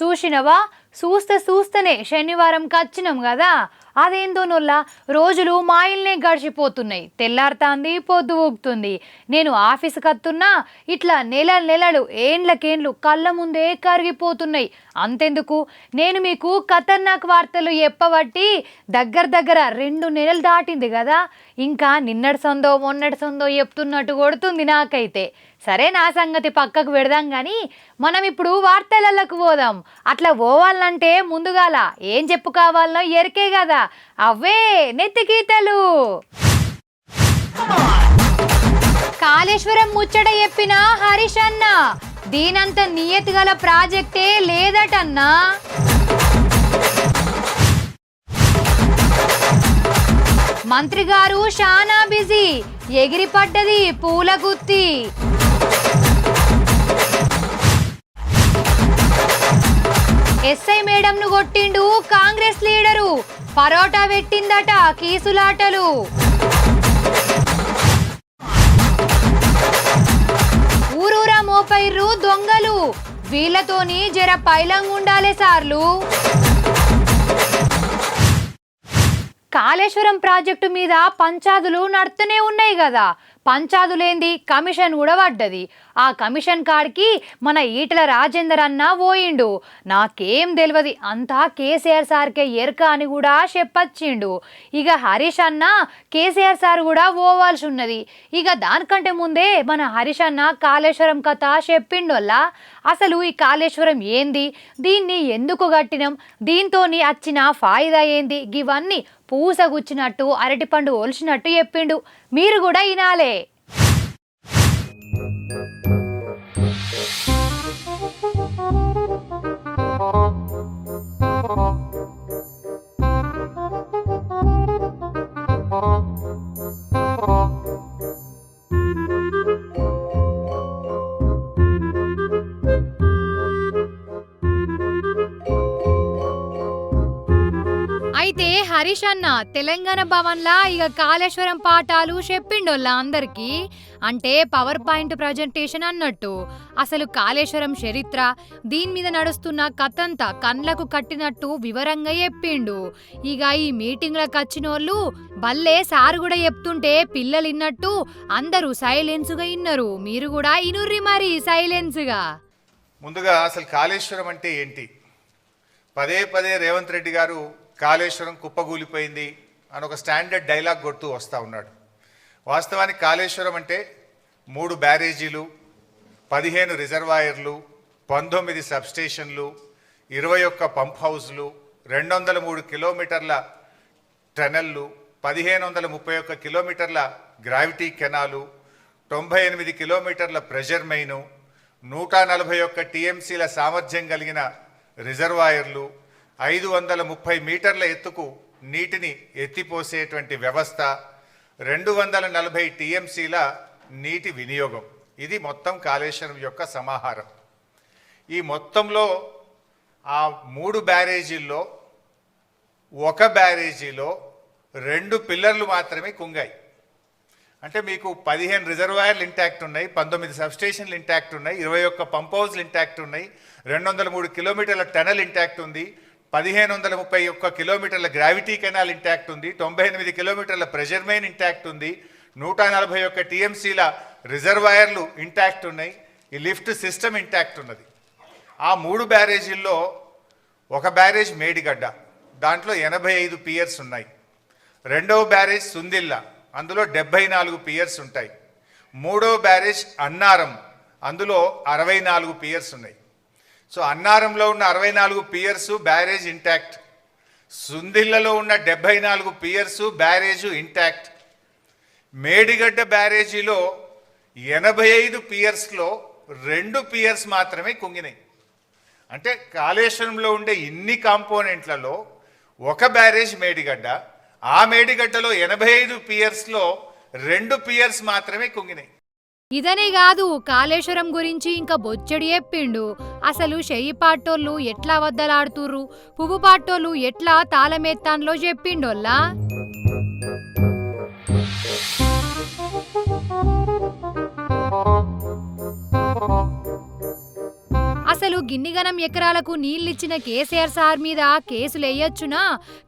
చూసినవా? చూస్తే చూస్తేనే శనివారం కచ్చినాం కదా అదేందో నొల్ల రోజులు మా ఇల్నే గడిచిపోతున్నాయి. తెల్లారుతాంది పొద్దు ఊగుతుంది. నేను ఆఫీస్కి వస్తున్నా ఇట్లా నెల నెలలు ఏండ్లకేండ్లు కళ్ళ ముందే కరిగిపోతున్నాయి. అంతెందుకు? నేను మీకు ఖతర్నాక్ వార్తలు చెప్పబట్టి దగ్గర దగ్గర రెండు నెలలు దాటింది కదా ఇంకా నిన్నటి సందో మొన్నటి సందో చెప్తున్నట్టు కొడుతుంది నాకైతే. సరే నా సంగతి పక్కకు పెడదాం కానీ మనం ఇప్పుడు వార్తలకు పోదాం. అట్లా పోవాలంటే ముందుగాల ఏం చెప్పు కావాలనో ఎరికే కదా. అవే నెత్తికీతలు కాళేశ్వరం ముచ్చట చెప్పిన హరీష్ అన్న దీనంత నియతి గల ప్రాజెక్టే లేదటన్నా. మంత్రి గారు షానా బిజీ ఎగిరి పడ్డది పూల గుత్తి. ఎస్ఐ మేడంను కొట్టిండు కాంగ్రెస్ లీడరు. పరోటా పెట్టిందట కీసులాటలు. ఊరూరా మోపైర్రు దొంగలు. వీళ్ళతోని జర పైలంగుండాలే సార్లు. కాళేశ్వరం ప్రాజెక్టు మీద పంచాదులు నడుతూనే ఉన్నాయి కదా. పంచాదులేంది? కమిషన్ కూడా పడ్డది ఆ కమిషన్ కాడికి మన ఈటల రాజేందర్ అన్న పోయిండు. నాకేం తెలియదు అంతా కేసీఆర్ సార్కే ఎరక అని కూడా చెప్పచ్చిండు. ఇక హరీష్ అన్న కేసీఆర్ సార్ కూడా పోవాల్సి ఉన్నది ఇక దానికంటే ముందే మన హరీష్ అన్న కాళేశ్వరం కథ చెప్పిండోల్ల? అసలు ఈ కాళేశ్వరం ఏంది? దీన్ని ఎందుకు కట్టినాం? దీంతోని వచ్చిన ఫాయిదా ఏంది? ఇవన్నీ పూసగుచ్చినట్టు అరటిపండు ఒలిచినట్టు చెప్పిండు. మీరు కూడా వినాలే. అయితే హరీష్ అన్న తెలంగాణ భవన్లా ఇక కాళేశ్వరం పాఠాలు చెప్పిండోళ్ళ అందరికీ? అంటే పవర్ పాయింట్ ప్రజెంటేషన్ అన్నట్టు. అసలు కాళేశ్వరం చరిత్ర దీని మీద నడుస్తున్న కథంతా కండ్లకు కట్టినట్టు వివరంగా చెప్పిండు. ఇక ఈ మీటింగ్లకు వచ్చిన వాళ్ళు భలే సార్ కూడా చెప్తుంటే పిల్లలు ఇన్నట్టు అందరూ సైలెన్స్గా ఇన్నరు. మీరు కూడా ఇనుర్రి మరి సైలెన్స్గా. ముందుగా అసలు కాళేశ్వరం అంటే ఏంటి? పదే పదే రేవంత్ రెడ్డి గారు కాళేశ్వరం కుప్పగూలిపోయింది అని ఒక స్టాండర్డ్ డైలాగ్ కొడుతూ వస్తూ ఉన్నాడు. వాస్తవానికి కాళేశ్వరం అంటే మూడు బ్యారేజీలు పదిహేను రిజర్వాయర్లు పంతొమ్మిది సబ్స్టేషన్లు ఇరవై ఒక్క పంప్ హౌస్లు రెండు వందల మూడు కిలోమీటర్ల టనెల్లు పదిహేను వందల ముప్పై ఒక్క కిలోమీటర్ల గ్రావిటీ కెనాలు తొంభై ఎనిమిది కిలోమీటర్ల ప్రెషర్ మెయిను నూట నలభై ఒక్క టీఎంసీల సామర్థ్యం కలిగిన రిజర్వాయర్లు ఐదు వందల ముప్పై మీటర్ల ఎత్తుకు నీటిని ఎత్తిపోసేటువంటి వ్యవస్థ రెండు వందల నలభై టీఎంసీల నీటి వినియోగం. ఇది మొత్తం కాళేశ్వరం యొక్క సమాహారం. ఈ మొత్తంలో ఆ మూడు బ్యారేజీల్లో ఒక బ్యారేజీలో రెండు పిల్లర్లు మాత్రమే కుంగాయి. అంటే మీకు పదిహేను రిజర్వాయర్లు ఇంటాక్ట్ ఉన్నాయి పంతొమ్మిది సబ్స్టేషన్లు ఇంటాక్ట్ ఉన్నాయి ఇరవై ఒక్క పంప్ హౌస్లు ఇంటాక్ట్ ఉన్నాయి రెండు వందల మూడు కిలోమీటర్ల టనల్ ఇంటాక్ట్ ఉంది పదిహేను వందల ముప్పై ఒక్క కిలోమీటర్ల గ్రావిటీ కెనాల్ ఇంటాక్ట్ ఉంది తొంభై ఎనిమిది కిలోమీటర్ల ప్రెజర్ మెయిన్ ఇంటాక్ట్ ఉంది నూట నలభై ఒక్క టీఎంసీల రిజర్వాయర్లు ఇంటాక్ట్ ఉన్నాయి ఈ లిఫ్ట్ సిస్టమ్ ఇంటాక్ట్ ఉన్నది. ఆ మూడు బ్యారేజీల్లో ఒక బ్యారేజ్ మేడిగడ్డ దాంట్లో ఎనభై ఐదు పియర్స్ ఉన్నాయి. రెండవ బ్యారేజ్ సుందిల్ల అందులో డెబ్బై నాలుగు పియర్స్ ఉంటాయి. మూడవ బ్యారేజ్ అన్నారం అందులో అరవై నాలుగు పియర్స్ ఉన్నాయి. సో అన్నారంలో ఉన్న అరవై నాలుగు పియర్స్ బ్యారేజ్ ఇంటాక్ట్ సుందిల్లలో ఉన్న డెబ్బై నాలుగు పియర్స్ బ్యారేజ్ ఇంటాక్ట్ మేడిగడ్డ బ్యారేజీలో ఎనభై ఐదు పియర్స్లో రెండు పియర్స్ మాత్రమే కుంగినాయి. అంటే కాళేశ్వరంలో ఉండే ఇన్ని కాంపోనెంట్లలో ఒక బ్యారేజ్ మేడిగడ్డ ఆ మేడిగడ్డలో ఎనభై ఐదు పియర్స్లో రెండు పియర్స్ మాత్రమే కుంగినాయి. ఇదనే కాదు కాళేశ్వరం గురించి ఇంకా బొచ్చడి చెప్పిండు. అసలు చెయ్యి పాటోళ్ళు ఎట్లా వద్దలాడుతుర్రు? పువ్వు పాటోళ్ళు ఎట్లా తాళమెత్తాన్లో చెప్పిండోల్లా? అసలు గిన్నిగనం ఎకరాలకు నీళ్ళిచ్చిన కేసీఆర్ సార్ మీద కేసులేయొచ్చునా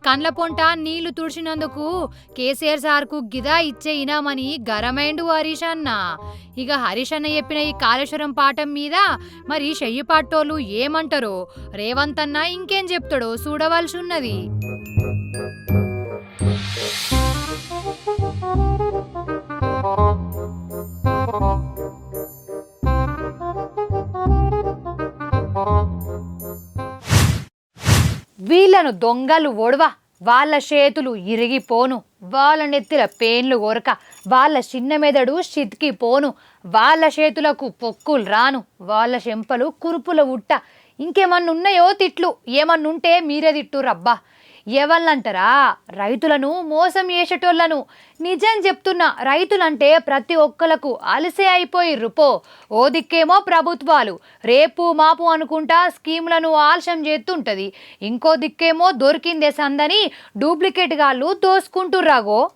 కండ్ల పొంట నీళ్ళు తుడిచినందుకు కేసీఆర్ సార్కు గిదా ఇచ్చే ఇనామని గరమైండు హరీష్ అన్న. ఇక హరీష్ అన్న చెప్పిన ఈ కాళేశ్వరం పాఠం మీద మరి చెయ్యి పట్టోళ్ళు ఏమంటారో? రేవంత్ అన్న ఇంకేం చెప్తాడో చూడవలసి ఉన్నది వీళ్ళను దొంగలు ఒడవ వాళ్ళ చేతులు ఇరిగిపోను. వాళ్ళ నెత్తిల పేన్లు కొరక వాళ్ళ చిన్న మెదడు పోను వాళ్ళ చేతులకు పొక్కులు రాను. వాళ్ళ చెంపలు కురుపుల ఉట్ట. ఇంకేమన్నా ఉన్నాయో తిట్లు. ఏమన్నుంటే మీరే తిట్టు రబ్బా ఎవళ్ళంటారా? రైతులను మోసం చేసేటోళ్ళను. నిజం చెప్తున్నా రైతులంటే ప్రతి ఒక్కలకు అలసే అయిపోయి రుపో. ఓ దిక్కేమో ప్రభుత్వాలు. రేపు మాపు అనుకుంటా స్కీములను ఆలస్యం చేస్తుంటది. ఇంకో దిక్కేమో దొరికిందే సందని డూప్లికేట్ గాళ్ళు దోసుకుంటుర్రాగో.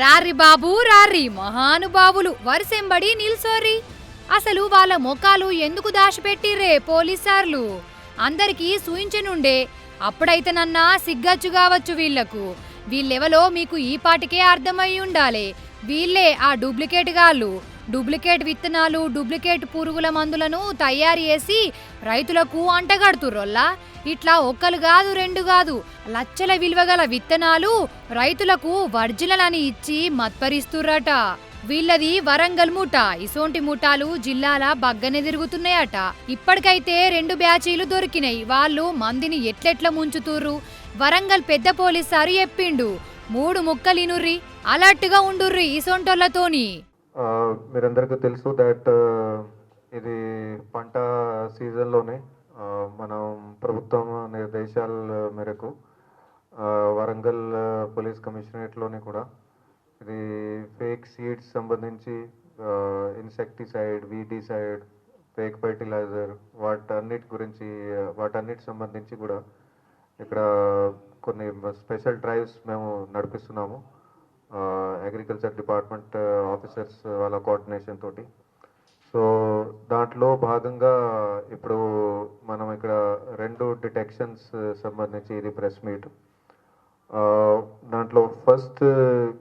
రారి బాబు రారి మహానుభావులు. వరుసెంబడి నిల్సోర్రి. అసలు వాళ్ళ మొఖాలు ఎందుకు దాచిపెట్టిర్రే పోలీసార్లు? అందరికీ సూయించనుండే అప్పుడైతేనన్నా సిగ్గచ్చు కావచ్చు వీళ్ళకు వీళ్ళెవలో మీకు ఈ పాటికే అర్థమై ఉండాలి వీళ్ళే ఆ డూప్లికేట్ గాళ్ళు. డూప్లికేట్ విత్తనాలు డూప్లికేట్ పురుగుల మందులను తయారు చేసి రైతులకు అంటగడుతుర్రోల్లా ఇట్లా ఒక్కలు కాదు రెండు కాదు లచ్చల విలువగల విత్తనాలు రైతులకు వర్జినలని ఇచ్చి మత్పరిస్తుర్రట. వీళ్ళది వరంగల్ మూట ఇసోంటి మూటాలు జిల్లాల బగ్గనే తిరుగుతున్నాయట. ఇప్పటికైతే రెండు బ్యాచీలు దొరికినాయి. వాళ్ళు మందిని ఎట్లెట్ల ముంచుతుర్రు? వరంగల్ పెద్ద పోలీసారు చెప్పిండు మూడు ముక్కలినుర్రి అలర్ట్గా ఉండుర్రి ఇసోంటోళ్ళతోని మీరందరికీ తెలుసు దట్ ఇది పంట సీజన్లోనే మనం ప్రభుత్వం నిర్దేశాల మేరకు వరంగల్ పోలీస్ కమిషనరేట్లోని కూడా ఇది ఫేక్ సీడ్స్ సంబంధించి ఇన్సెక్టిసైడ్ వీటిసైడ్ ఫేక్ ఫర్టిలైజర్ వాటన్నిటి గురించి వాటన్నిటి సంబంధించి కూడా ఇక్కడ కొన్ని స్పెషల్ డ్రైవ్స్ మేము నడిపిస్తున్నాము. అగ్రికల్చర్ డిపార్ట్మెంట్ ఆఫీసర్స్ వాళ్ళ కోఆర్డినేషన్ తోటి. సో దాంట్లో భాగంగా ఇప్పుడు మనం ఇక్కడ రెండు డిటెక్షన్స్ సంబంధించి ఇది ప్రెస్ మీట్ దాంట్లో ఫస్ట్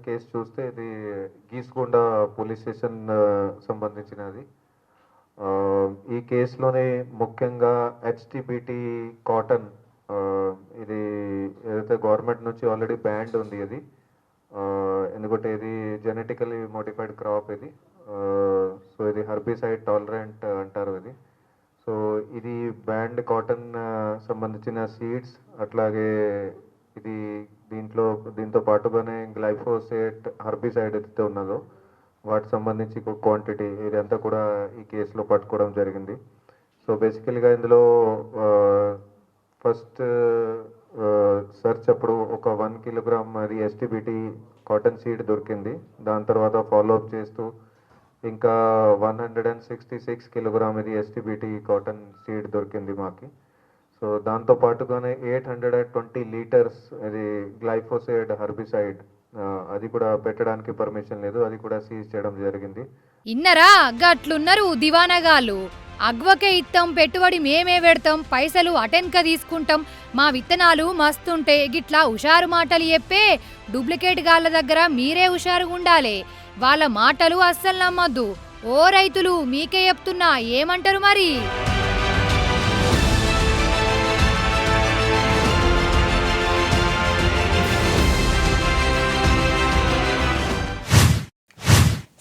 కేసు చూస్తే ఇది గీసుకొండ పోలీస్ స్టేషన్ సంబంధించినది. ఈ కేసులోనే ముఖ్యంగా హెచ్టిబిటి కాటన్ ఇది ఏదైతే గవర్నమెంట్ నుంచి ఆల్రెడీ బ్యాండ్ ఉంది అది ఎందుకంటే ఇది జెనెటికలీ మోడిఫైడ్ క్రాప్ ఇది. సో ఇది హర్బిసైడ్ టాలరెంట్ అంటారు ఇది. సో ఇది బ్యాండ్ కాటన్ సంబంధించిన సీడ్స్ అట్లాగే ఇది దీంట్లో దీంతో పాటుగానే గ్లైఫోసేట్ హర్బిసైడ్ ఏదైతే ఉన్నదో వాటికి సంబంధించి క్వాంటిటీ ఇదంతా కూడా ఈ కేసులో పట్టుకోవడం జరిగింది. సో బేసికల్గా ఇందులో ఫస్ట్ సెర్చ్ అప్పుడు ఒక వన్ కిలోగ్రామ్ అది ఎస్టీబీటీ కాటన్ సీడ్ దొరికింది. దాని తర్వాత ఫాలోఅప్ చేస్తూ ఇంకా one hundred and sixty six kilogram ఇది ఎస్టీబీటీ కాటన్ సీడ్ దొరికింది మాకి. సో దాంతో పాటుగానే eight hundred and twenty litres ఇది గ్లైఫోసైడ్ హర్బిసైడ్ అది కూడా పెట్టడానికి పర్మిషన్ లేదు అది కూడా సీజ్ చేయడం జరిగింది. ఇన్నరా గట్లున్నారు దివానగాళ్ళు అగ్వకే ఇత్తం పెట్టుబడి మేమే పెడతాం పైసలు అటెన్క తీసుకుంటాం. మా విత్తనాలు మస్తుంటే గిట్లా హుషారు మాటలు చెప్పే డూప్లికేట్ గాళ్ళ దగ్గర మీరే హుషారుగా ఉండాలి. వాళ్ళ మాటలు అస్సలు నమ్మద్దు. ఓ రైతులు మీకే చెప్తున్నా ఏమంటారు మరి?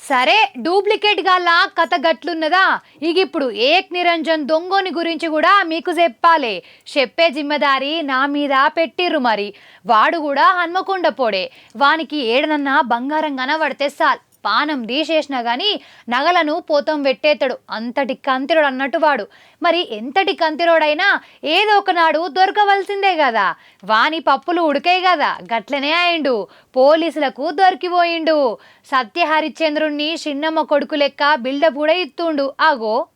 సరే డూప్లికేట్ గాల కథ గట్లున్నదా? ఇక ఇప్పుడు ఏక్ నిరంజన్ దొంగోని గురించి కూడా మీకు చెప్పాలి. చెప్పే జిమ్మదారి నా మీద పెట్టిర్రు మరి. వాడు కూడా హన్మకొండ పోడే. వానికి ఏడనన్నా బంగారం కనబడితే సాల్. పానం తీసేసినా కానీ నగలను పోతం పెట్టేతాడు అంతటి కంతిరోడు అన్నట్టు వాడు. మరి ఎంతటి కంతిరోడైనా ఏదో ఒకనాడు దొరకవలసిందే కదా వాని పప్పులు ఉడికే కదా గట్లనే అయిండు. పోలీసులకు దొరికిపోయిండు. సత్య హరిశ్చంద్రుణ్ణి చిన్నమ్మ కొడుకు లెక్క బిల్డప్ కూడా ఇస్తుండు ఆగో.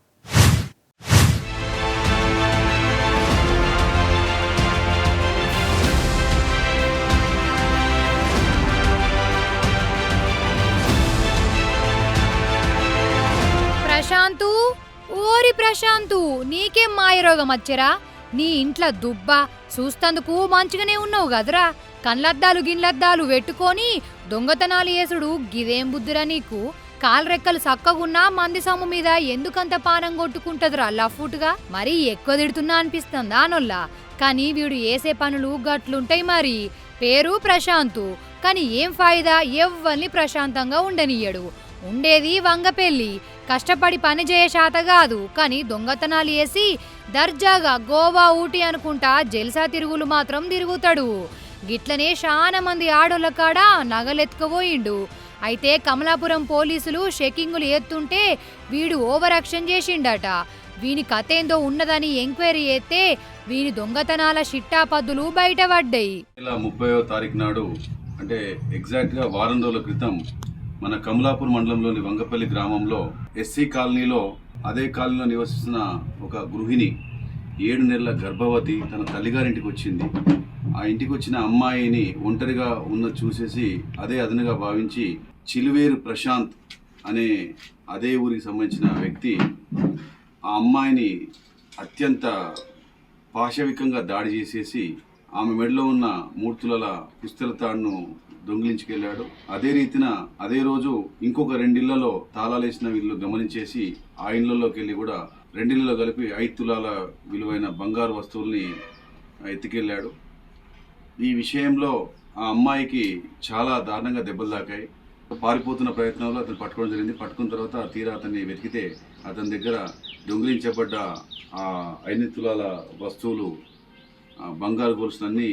ప్రశాంతు? నీకేం మాయరోగం వచ్చరా నీ ఇంట్లో దుబ్బ చూస్తందుకు మంచిగానే ఉన్నావు కదరా. కళ్ళద్దాలు గిన్నెలద్దాలు పెట్టుకొని దొంగతనాలు చేసుడు గిదేం బుద్ధిరా నీకు? కాలు రెక్కలు సక్కగున్నా మంది సొమ్ము మీద ఎందుకంత పానం కొట్టుకుంటదిరా లఫూట్గా? మరీ ఎక్కువ తిడుతున్నా అనిపిస్తుందా నొల్లా? కానీ వీడు ఏసే పనులు గట్లుంటాయి మరి. పేరు ప్రశాంతు. కానీ ఏం ఫాయిదా? ఎవ్వల్ని ప్రశాంతంగా ఉండనియ్యడు. ఉండేది వంగపెల్లి కష్టపడి పని చేయ శాత కాదు కానీ దొంగతనాలు వేసి దర్జాగా గోవా ఊటి అనుకుంటా జల్సా తిరుగులు మాత్రం తిరుగుతాడు. గిట్లనే చాలా మంది ఆడోళ్ళ కాడ నగలెత్తుకుపోయిండు. అయితే కమలాపురం పోలీసులు షెకింగులు ఎత్తుంటే వీడు ఓవర్ యాక్షన్ చేసిండట. వీని కథేందో ఉన్నదని ఎంక్వైరీ చేస్తే వీని దొంగతనాల షిట్టాపద్దులు బయటపడ్డాయి. నెల తారీఖు నాడు అంటే ఎగ్జాక్ట్గా వారం రోజుల క్రితం మన కమలాపూర్ మండలంలోని వంగపల్లి గ్రామంలో ఎస్సీ కాలనీలో అదే కాలనీలో నివసిస్తున్న ఒక గృహిణి ఏడు నెలల గర్భవతి తన తల్లిగారింటికి వచ్చింది. ఆ ఇంటికి వచ్చిన అమ్మాయిని ఒంటరిగా ఉన్న చూసేసి అదే అదనుగా భావించి చిలువేరు ప్రశాంత్ అనే అదే ఊరికి సంబంధించిన వ్యక్తి ఆ అమ్మాయిని అత్యంత పాశవికంగా దాడి చేసేసి ఆమె మెడలో ఉన్న మూర్తుల పుస్తల తాడును దొంగిలించుకెళ్ళాడు. అదే రీతిన అదే రోజు ఇంకొక రెండిళ్ళలో తాళాలేసిన వీళ్ళు గమనించేసి ఆ ఇళ్ళలోకి వెళ్ళి కూడా రెండిళ్ళలో కలిపి ఐదు తులాల విలువైన బంగారు వస్తువుల్ని ఎత్తుకెళ్ళాడు ఈ విషయంలో ఆ అమ్మాయికి చాలా దారుణంగా దెబ్బలు తాకాయి. పారిపోతున్న ప్రయత్నంలో అతను పట్టుకోవడం జరిగింది. పట్టుకున్న తర్వాత తీరా అతన్ని వెతికితే అతని దగ్గర దొంగిలించబడ్డ ఆ ఐదు తులాల వస్తువులు బంగారు గొలుసులన్నీ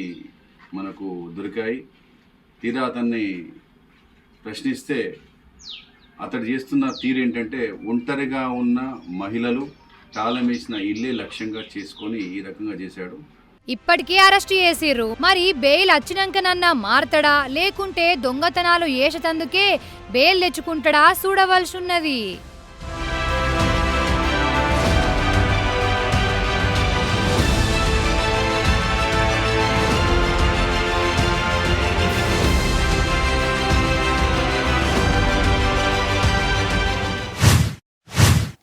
మనకు దొరికాయి. తీరా అతన్ని ప్రశ్నిస్తే అతడు చేస్తున్న తీరు ఏంటంటే ఒంటరిగా ఉన్న మహిళలు తాళం ఇల్లే లక్ష్యంగా చేసుకొని ఈ రకంగా చేశాడు. ఇప్పటికే అరెస్ట్ చేసిర్రు. మరి బెయిల్ వచ్చినాకనన్నా మారతడా? లేకుంటే దొంగతనాలు ఏషతందుకే బెయిల్ తెచ్చుకుంటాడా? చూడవలసి ఉన్నది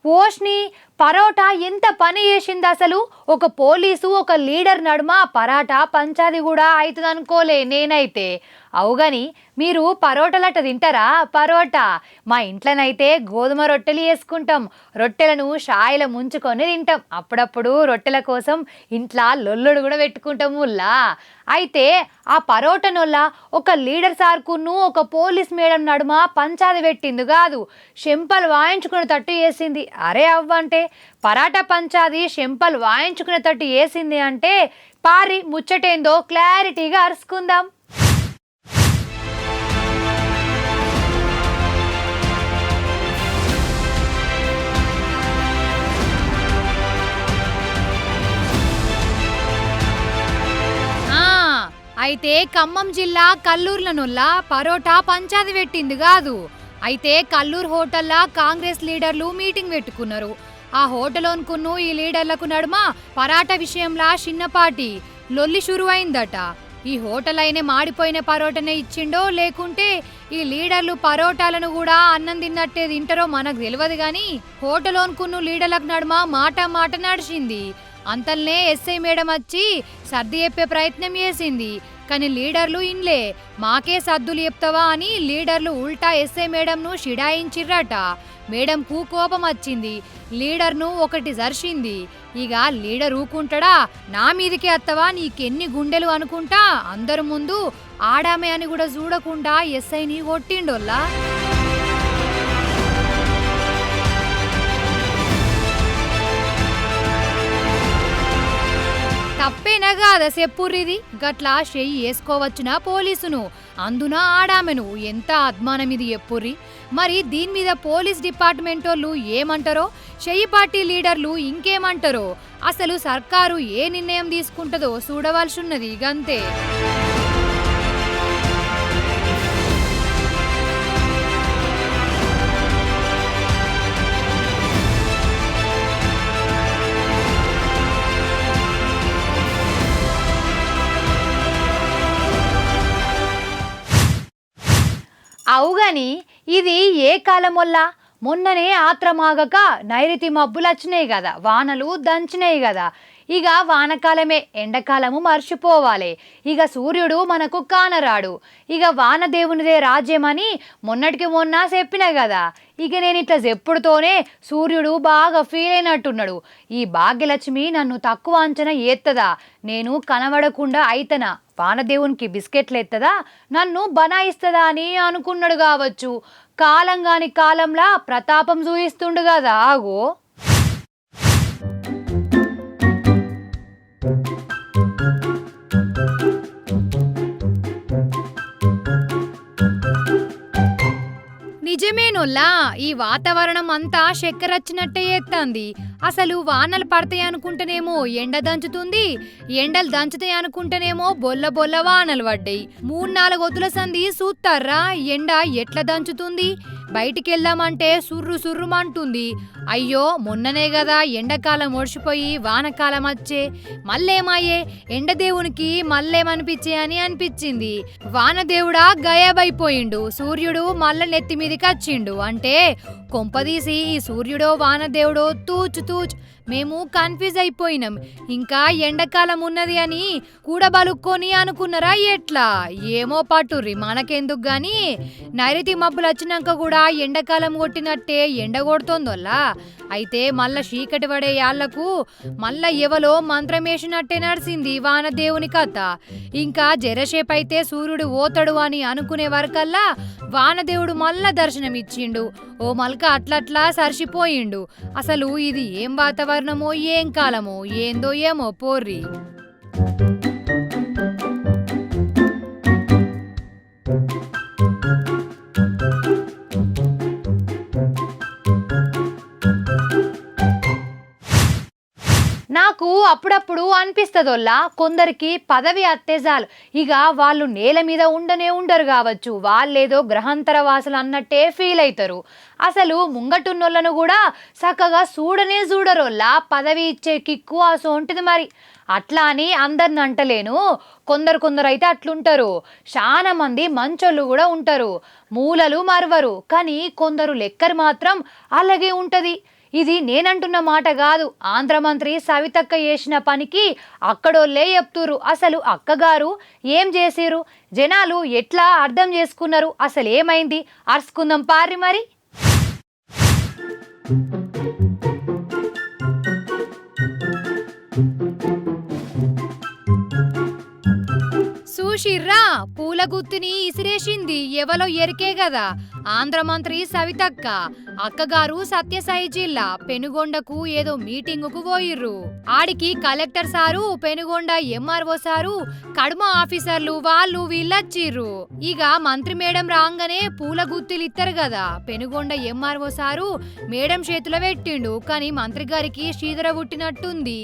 કોષની పరోటా ఎంత పని చేసింది అసలు? ఒక పోలీసు ఒక లీడర్ నడుమ పరాటా పంచాది కూడా అవుతుంది అనుకోలే నేనైతే అవుగాని మీరు పరోటలట తింటారా? పరోటా. మా ఇంట్లోనైతే గోధుమ రొట్టెలు వేసుకుంటాం రొట్టెలను షాయిల ముంచుకొని తింటాం. అప్పుడప్పుడు రొట్టెల కోసం ఇంట్లో లొల్లుడు కూడా పెట్టుకుంటాం ఉల్లా అయితే ఆ పరోటనొల్ల ఒక లీడర్ సార్కును ఒక పోలీస్ మేడం నడుమ పంచాది పెట్టింది కాదు. చెంపలు వాయించుకుని తట్టు వేసింది అరే అవ్వంటే పరాట పంచాది శంపల్ వాయించుకునేటట్టు వేసింది అంటే పారి ముచ్చటేందో క్లారిటీగా అరుచుకుందాం అయితే ఖమ్మం జిల్లా కల్లూరులనుల్లా పరోటా పంచాది పెట్టింది కాదు. అయితే కల్లూరు హోటల్లా కాంగ్రెస్ లీడర్లు మీటింగ్ పెట్టుకున్నారు. ఆ హోటలోనుకున్ను ఈ లీడర్లకు నడుమ పరాట విషయంలా చిన్నపాటి లొల్లి షురువైందట. ఈ హోటల్ అయినే మాడిపోయిన పరోటనే ఇచ్చిండో లేకుంటే ఈ లీడర్లు పరోటాలను కూడా అన్నం తిన్నట్టే తింటారో మనకు తెలియదు గాని హోటలోనుకున్న లీడర్లకు నడుమ మాట మాట నడిచింది. అంతల్నే ఎస్ఐ మేడం వచ్చి సర్ది చెప్పే ప్రయత్నం చేసింది. కానీ లీడర్లు ఇన్లే. మాకే సర్దులు చెప్తావా అని లీడర్లు ఉల్టా ఎస్ఐ మేడంను షిడాయించిర్రట. మేడంకు కోపం వచ్చింది. లీడర్ను ఒకటి జర్షింది ఇక లీడర్ ఊకుంటాడా? నా మీదికే అత్తవా నీకెన్ని గుండెలు అనుకుంటా? అందరు ముందు ఆడామే అని కూడా చూడకుండా ఎస్ఐని కొట్టిండోల్లా? చెప్పేనా కాదా చెప్పుర్రిది గట్లా చెయ్యి వేసుకోవచ్చునా పోలీసును? అందున ఆడామెను? ఎంత అద్మానం ఇది ఎప్పుర్రి. మరి దీని మీద పోలీస్ డిపార్ట్మెంట్ వాళ్ళు ఏమంటారో? చెయ్యి పార్టీ లీడర్లు ఇంకేమంటారో? అసలు సర్కారు ఏ నిర్ణయం తీసుకుంటుందో చూడవలసి ఉన్నది గంతే కానీ ఇది ఏ కాలం వల్ల మొన్ననే ఆత్రమాగక నైరుతి మబ్బులు వచ్చినాయి కదా వానలు దంచినాయి కదా ఇక వానకాలమే ఎండాకాలము మర్చిపోవాలి. ఇక సూర్యుడు మనకు కానరాడు. ఇక వానదేవునిదే రాజ్యమని మొన్నటికి మొన్న చెప్పిన కదా ఇక నేను ఇట్లా చెప్పుడుతోనే సూర్యుడు బాగా ఫీల్ అయినట్టున్నాడు. ఈ భాగ్యలక్ష్మి నన్ను తక్కువ అంచనా ఏత్తదా? నేను కనబడకుండా అయితనా? వానదేవునికి బిస్కెట్లు ఎత్తదా నన్ను బనాయిస్తుందా అని అనుకున్నాడు కావచ్చు. కాలంగాని కాలంలా ప్రతాపం చూయిస్తుండు కదా ఆగో. నిజమేనోల్లా ఈ వాతావరణం అంతా చక్కెరచ్చినట్టే ఎత్తంది. అసలు వానలు పడతాయి అనుకుంటేనేమో ఎండ దంచుతుంది ఎండలు దంచుతాయి అనుకుంటేనేమో బొల్ల బొల్ల వానలు పడ్డాయి. మూడు నాలుగు వద్దుల సంది చూస్తారా ఎండ ఎట్లా దంచుతుంది? బయటికి వెళ్దామంటే సుర్రు సుర్రుమంటుంది. అయ్యో మొన్ననే కదా ఎండాకాలం ఒడిచిపోయి వానకాలం వచ్చే. మళ్ళేమాయే ఎండదేవునికి మళ్ళేమనిపించే అని అనిపించింది. వానదేవుడా గయాబైపోయిండు. సూర్యుడు మళ్ళ నెత్తి మీదకి వచ్చిండు అంటే కొంపదీసి ఈ సూర్యుడో వానదేవుడో తూచు తూచు మేము కన్ఫ్యూజ్ అయిపోయినాం. ఇంకా ఎండాకాలం ఉన్నది అని కూడబలుక్కొని అనుకున్నారా ఎట్లా? ఏమో పట్టుర్రి మనకెందుకు గాని? నైరుతి మబ్బులు వచ్చినాక కూడా ఎండాకాలం కొట్టినట్టే ఎండ కొడుతోందోల్లా? అయితే మళ్ళా చీకటి పడే యాళ్ళకు మళ్ళా ఎవలో మంత్రమేసినట్టే నడిచింది వానదేవుని కథ. ఇంకా జరసేపు అయితే సూర్యుడు ఓతడు అని అనుకునే వరకల్లా వానదేవుడు మళ్ళా దర్శనమిచ్చిండు. ఓ మల్క అట్లట్లా సరిసిపోయిండు. అసలు ఇది ఏం వాతావరణమో ఏం కాలమో ఏందో ఏమో పోర్రి. నాకు అప్పుడప్పుడు అనిపిస్తుందోల్లా కొందరికి పదవి అత్తేజాలు ఇక వాళ్ళు నేల మీద ఉండనే ఉండరు కావచ్చు వాళ్ళేదో గ్రహాంతర వాసులు అన్నట్టే ఫీల్ అవుతారు అసలు ముంగటున్నోళ్ళను కూడా చక్కగా చూడనే చూడరోల్లా పదవి ఇచ్చే కిక్కు ఆ సోంటిది మరి. అట్లా అని అందరిని అంటలేను కొందరు కొందరు అయితే అట్లుంటారు. చాలా మంది మంచోళ్ళు కూడా ఉంటారు. మూలలు మరవరు కానీ కొందరు లెక్కరు మాత్రం అలాగే ఉంటుంది. ఇది నేనంటున్న మాట కాదు. ఆంధ్ర మంత్రి సవితక్క చేసిన పనికి అక్కడోళ్ళే చెప్తురు అసలు అక్కగారు ఏం చేసిరు జనాలు ఎట్లా అర్థం చేసుకున్నారు? అసలు ఏమైంది అరుచుకుందాం పారి మరి. చూషిర్రా పూల గుత్తిని ఇసిరేసింది. ఎవలో ఎరికే కదా. ఆంధ్ర మంత్రి సవితక్క అక్కగారు సత్యసాయి జిల్లా పెనుగొండకు ఏదో మీటింగుకు పోయిర్రు. ఆడికి collector sir Penugonda MRO sir కడుమ ఆఫీసర్లు వాళ్ళు వీళ్ళొచ్చిర్రు. ఇక మంత్రి మేడం రాగానే పూల గుత్తులు ఇత్తరు కదా పెనుగొండ ఎంఆర్ఓ సారు మేడం చేతిలో పెట్టిండు కానీ మంత్రి గారికి శ్రీధర పుట్టినట్టుంది.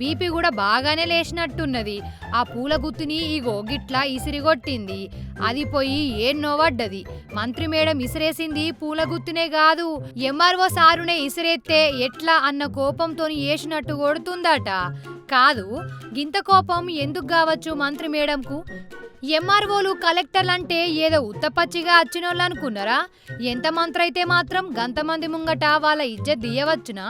బీపీ కూడా బాగానే లేచినట్టున్నది. ఆ పూల గుత్తిని ఇగో గిట్లా ఇసిరిగొట్టింది. అది పోయి ఏ నోవడ్డది? మంత్రి మేడం ఇసిరేసింది పూల గుత్తినే కాదు. ఎంఆర్ఓ సారునే ఇసిరేత్తే ఎట్లా అన్న కోపంతో వేసినట్టు కొడుతుందట. కాదు గింత కోపం ఎందుకు కావచ్చు మంత్రి మేడంకు? ఎంఆర్ఓలు కలెక్టర్లంటే ఏదో ఉత్తపచ్చిగా వచ్చినోళ్ళు అనుకున్నారా ఎంత మంత్రైతే మాత్రం గంతమంది ముంగట వాళ్ళ ఇజ్జత్ దియవచ్చునా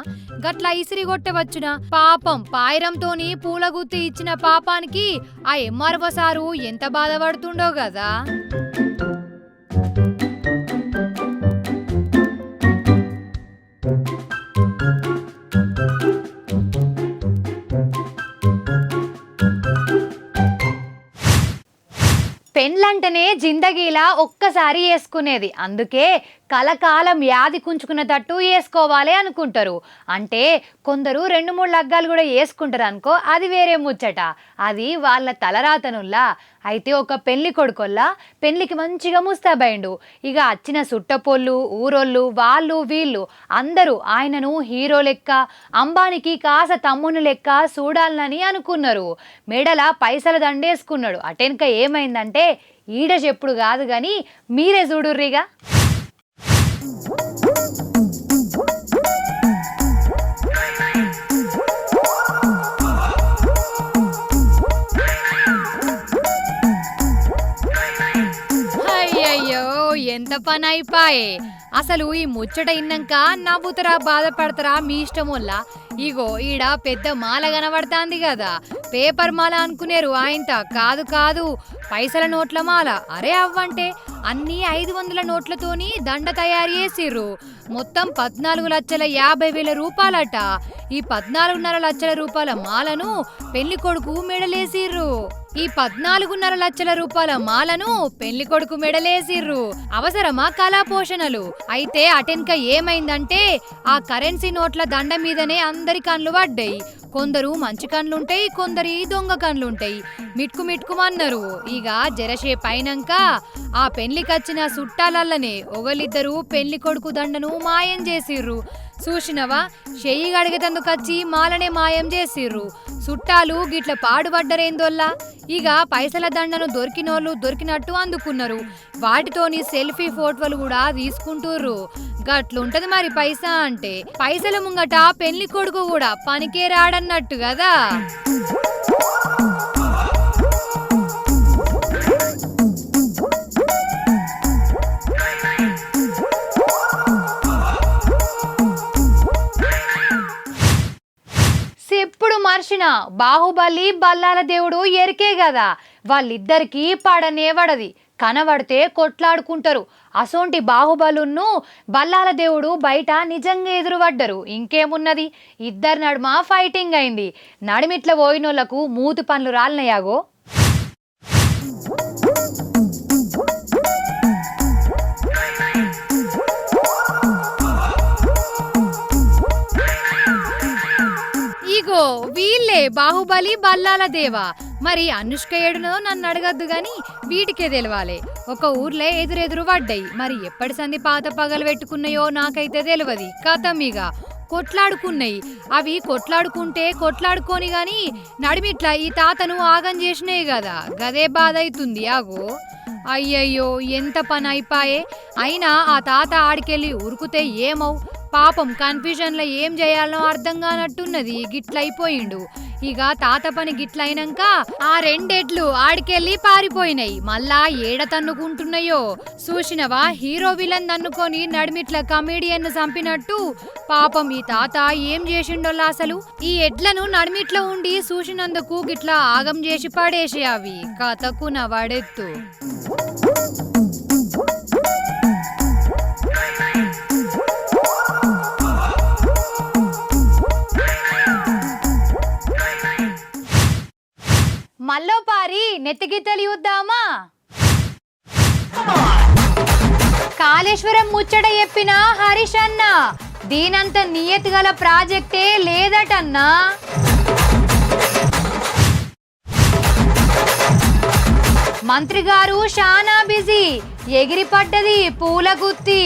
గట్లా ఇసిరి కొట్టవచ్చునా పాపం పాయిరంతోని పూలగుత్తి ఇచ్చిన పాపానికి ఆ ఎంఆర్ఓ సారు ఎంత బాధపడుతుండో కదా పెండ్లంటేనే జిందగీలా ఒక్కసారి వేసుకునేది అందుకే కలకాలం వ్యాధి కుంచుకునేటట్టు వేసుకోవాలి అనుకుంటారు. అంటే కొందరు రెండు మూడు లగ్గాలు కూడా వేసుకుంటారు అనుకో అది వేరే ముచ్చట. అది వాళ్ళ తలరాతనుల్లా. అయితే ఒక పెళ్ళి కొడుకొల్లా పెళ్ళికి మంచిగా ముస్తాబైండు. ఇక వచ్చిన సుట్టపోళ్ళు ఊరోళ్ళు వాళ్ళు వీళ్ళు అందరూ ఆయనను హీరో లెక్క అంబానికి కాస తమ్ముని లెక్క చూడాలని అనుకున్నారు. మెడల పైసల దండేసుకున్నాడు. అటెనక ఏమైందంటే ఈడ చెప్పుడు కాదు కానీ మీరే చూడుర్రిగా. ఎంత పని అయిపోయే అసలు ఈ ముచ్చట ఇన్నాక నవ్వుతరా బాధపడతారా మీ ఇష్టం వల్ల ఇగో ఈడ పెద్ద మాల కనబడతాంది కదా పేపర్ మాల అనుకునేరు ఆయంత కాదు కాదు. పైసల నోట్ల మాల. అరే అవ్వంటే అన్ని ఐదు వందల నోట్లతోని దండ తయారు చేసిర్రు. మొత్తం పద్నాలుగు లక్షల యాభై వేల రూపాయలట ఈ పద్నాలుగున్నర లక్షల రూపాయల మాలను పెళ్ళి కొడుకు మెడలేసిర్రు. ఈ పద్నాలుగున్నర లక్షల రూపాయల మాలను పెళ్ళి కొడుకు మెడలేసిర్రు. అవసరమా కళా పోషణలు అయితే అటెన్క ఏమైందంటే ఆ కరెన్సీ నోట్ల దండ మీదనే అందరి కళ్ళు పడ్డాయి. కొందరు మంచి కన్లుంటాయి కొందరు దొంగ కన్లుంటాయి మిట్కు మిట్కుమన్నారు ఇక జరసేపు అయినాక ఆ పెళ్ళికచ్చిన చుట్టాలల్లనే ఒకళ్ళిద్దరు పెళ్ళి కొడుకు దండను మాయం చేసిర్రు. చూసినవా? చెయ్యి గడిగేతందుకచ్చి మాలనే మాయం చేసిర్రు. చుట్టాలు గిట్ల పాడుపడ్డరేందోల్లా ఇక పైసల దండను దొరికినోళ్ళు దొరికినట్టు అందుకున్నారు. వాటితోని సెల్ఫీ ఫోటోలు కూడా తీసుకుంటుర్రు. గట్లుంటది మరి పైసా అంటే. పైసల ముంగట పెళ్ళి కొడుకు కూడా పనికే రాడన్నట్టు కదా వచ్చిన బాహుబలి బల్లాల దేవుడు ఎరికే కదా వాళ్ళిద్దరికి పడనే పడది కనబడితే కొట్లాడుకుంటారు. అసోంటి బాహుబలును బల్లాల దేవుడు బయట నిజంగా ఎదురుపడ్డరు. ఇంకేమున్నది? ఇద్దరు నడుమ ఫైటింగ్ అయింది. నడిమిట్ల పోయినోళ్ళకు మూతి పనులు రాలినయాగో వీళ్ళే బాహుబలి బల్లాల దేవా. మరి అనుష్క ఏడునో నన్ను అడగద్దు గాని వీటికే తెలివాలి. ఒక ఊర్లో ఎదురెదురు పడ్డాయి మరి ఎప్పటి సంది పాత పగలు పెట్టుకున్నాయో నాకైతే తెలియదు కథమిగా. కొట్లాడుకున్నాయి. అవి కొట్లాడుకుంటే కొట్లాడుకోని గాని నడిమిట్లా ఈ తాతను ఆగం చేసినాయి కదా గదే బాధ అవుతుంది ఆగో. అయ్యయ్యో ఎంత పని అయిపాయే. అయినా ఆ తాత ఆడికెళ్ళి ఉరుకుతే ఏమవు పాపం కన్ఫ్యూజన్లో ఏం చేయాలో అర్థం కానట్టున్నది. గిట్లయిపోయిండు. ఇక తాత పని గిట్లయినాక ఆ రెండెడ్లు ఆడికెళ్ళి పారిపోయినాయి. మళ్ళా ఏడ తన్నుకుంటున్నాయో? చూసినవా? హీరో విలన్ తన్నుకొని నడిమిట్ల కమేడియన్ చంపినట్టు పాపం ఈ తాత ఏం చేసిండోలా అసలు? ఈ ఎడ్లను నడిమిట్లో ఉండి చూసినందుకు గిట్లా ఆగం చేసి పడేసి అవి కథకు నవాడెత్తు మల్లోపారి నెత్తిగిత్తలు చూద్దామా కాళేశ్వరం ముచ్చట చెప్పిన హరీష్ అన్న దీనంత నియతి గల ప్రాజెక్టే లేదటన్నా? మంత్రి గారు చానా బిజీ ఎగిరి పడ్డది పూల గుత్తి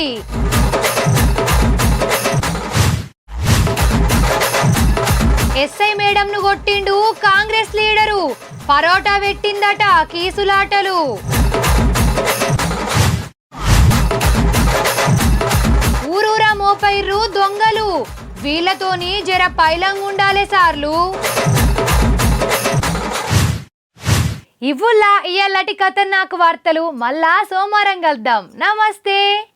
ఎస్ఐ మేడంను కొట్టిండు కాంగ్రెస్ లీడరు పరోటా పెట్టిందట కీసులాటలు. ఊరూరా మోపైర్రు దొంగలు. వీళ్ళతోని జర పైలంగుండాలే సార్లు. ఇవ్వుల్లా కథ ఖతర్నాక్ వార్తలు. మళ్ళా సోమవారం కలుద్దాం. నమస్తే.